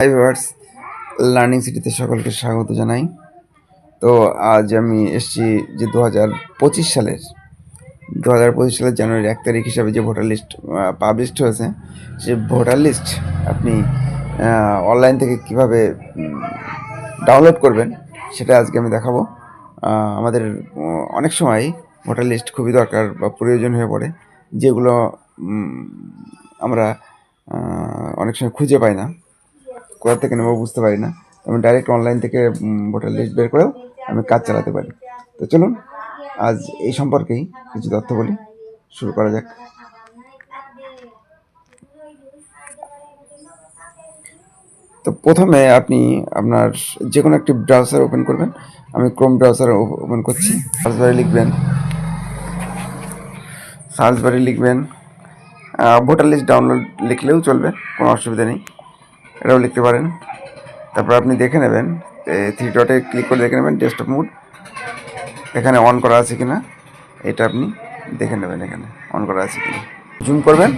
Hi viewers learning সিটিতে সকলকে স্বাগত জানাই। তো আজ আমি এসেছি যে দু হাজার পঁচিশ সালের দু হাজার পঁচিশ সালের জানুয়ারি এক তারিখ হিসাবে যে ভোটার লিস্ট পাবলিশড হয়েছে সে ভোটার লিস্ট আপনি অনলাইন থেকে কীভাবে ডাউনলোড করবেন, সেটা আজকে আমি দেখাবো। আমাদের অনেক সময় ভোটার লিস্ট খুবই দরকার বা প্রয়োজন হয়ে পড়ে, যেগুলো আমরা অনেক সময় খুঁজে পাই না। কোথা থেকে নেব বুঝতে পারি না। আমি ডাইরেক্ট অনলাইন থেকে ভোটার লিস্ট বের করেও আমি কাজ চালাতে পারি। তো চলুন, আজ এই সম্পর্কেই কিছু তথ্য বলি। শুরু করা যাক। তো প্রথমে আপনি আপনার যে কোনো একটি ব্রাউজার ওপেন করবেন। আমি ক্রোম ব্রাউজার ওপেন করছি। সার্চ বারে লিখবেন। সার্চ বারে লিখবেন ভোটার লিস্ট ডাউনলোড লিখলেও চলবে, কোনো অসুবিধা নেই। এটাও লিখতে পারেন। তারপর আপনি দেখে নেবেন থ্রি ডটে ক্লিক করে দেখে নেবেন ডেস্কটপ মুড এখানে অন করা আছে কিনা, এটা আপনি দেখে নেবেন এখানে অন করা আছে কিনা। জুম করবেন,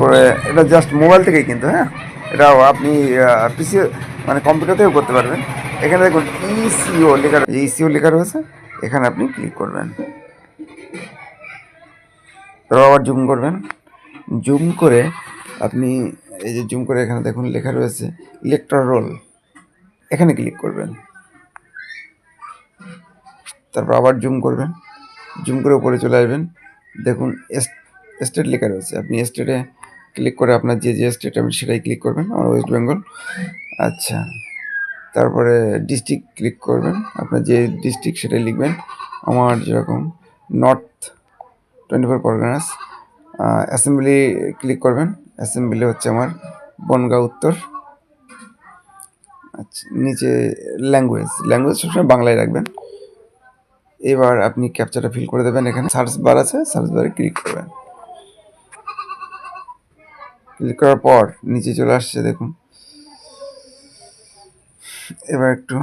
করে এটা জাস্ট মোবাইল থেকেই কিন্তু হ্যাঁ? এটা আপনি পিসি মানে কম্পিউটারতেও করতে পারবেন। এখানে দেখুন ইসিও লেখা ইসিও লেখা রয়েছে, এখানে আপনি ক্লিক করবেন। তারপর আবার জুম করবেন। জুম করে আপনি এই যে জুম করে এখানে দেখুন লেখা রয়েছে ইলেকট্রা রোল এখানে ক্লিক করবেন। তারপর আবার জুম করবেন। জুম করে উপরে চলে আসবেন। দেখুন স্টেট লেখা রয়েছে। আপনি স্টেটে ক্লিক করে আপনার যে যে স্টেট আপনি সেটাই ক্লিক করবেন। আমার ওয়েস্ট বেঙ্গল আচ্ছা। তারপরে ডিস্ট্রিক্ট ক্লিক করবেন। আপনার যে ডিস্ট্রিক্ট সেটাই লিখবেন। আমার যেরকম North twenty four Parganas assembly click করবেন। অ্যাসেম্বলি হচ্ছে আমার বনগাঁ উত্তর। আচ্ছা নিচে ল্যাঙ্গুয়েজ। ল্যাঙ্গুয়েজ সবসময় বাংলায় রাখবেন। এবার আপনি ক্যাপচারটা ফিল করে দেবেন এখানে। সার্চ বার আছে, সার্চ বারে ক্লিক করবেন। ক্লিক করার পর নিচে চলে আসছে, দেখুন। এবার একটু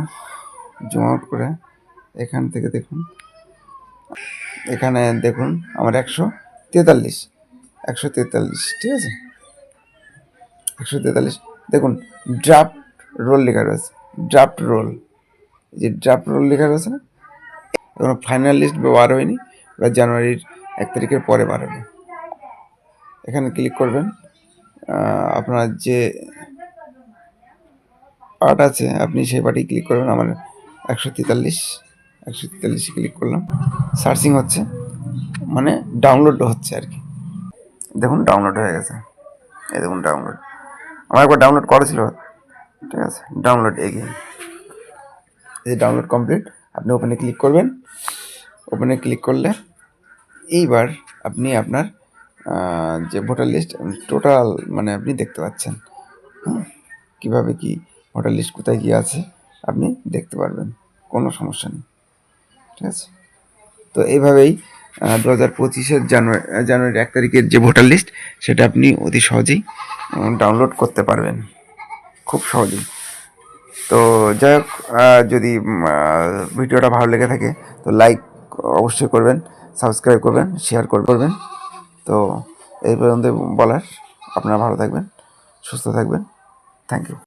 জুম আউট করে এখান থেকে দেখুন। এখানে দেখুন, আমার একশো তেতাল্লিশ। একশো তেতাল্লিশ, ঠিক আছে? একশো তেতাল্লিশ। দেখুন ড্রাফট রোল লেখা রয়েছে ড্রাফট রোল যে ড্রাফট রোল লেখা রয়েছে না এখন ফাইনাল লিস্ট বার হয়নি ওরা জানুয়ারির এক তারিখের পরে বার হবে। এখানে ক্লিক করবেন আপনার যে পার্ট আছে, আপনি সেই পার্টি ক্লিক করবেন, আমার একশো তেতাল্লিশ, একশো তেতাল্লিশে ক্লিক করলাম। সার্চিং হচ্ছে মানে ডাউনলোড হচ্ছে আর কি। দেখুন ডাউনলোড হয়ে গেছে। এই দেখুন ডাউনলোড আমার একবার ডাউনলোড করা ছিল। ঠিক আছে ডাউনলোড এগিয়ে এই ডাউনলোড কমপ্লিট আপনি ওপেনে ক্লিক করবেন। ওপেনে ক্লিক করলে এইবার আপনি আপনার যে ভোটার লিস্ট টোটাল মানে আপনি দেখতে পাচ্ছেন। কীভাবে কি ভোটার লিস্ট কোথায় গিয়ে আছে, আপনি দেখতে পারবেন। কোনো সমস্যা নেই। ঠিক আছে? তো এইভাবেই দু হাজার পঁচিশের জানুয়ারি জানুয়ারির এক তারিখের যে ভোটার লিস্ট, সেটা আপনি অতি সহজেই ডাউনলোড করতে পারবেন। খুব সহজেই। তো যাই হোক যদি ভিডিওটা ভালো লেগে থাকে, তো লাইক অবশ্যই করবেন, সাবস্ক্রাইব করবেন, শেয়ার করবেন। তো এই পর্যন্ত বলার। আপনারা ভালো থাকবেন, সুস্থ থাকবেন। Thank you.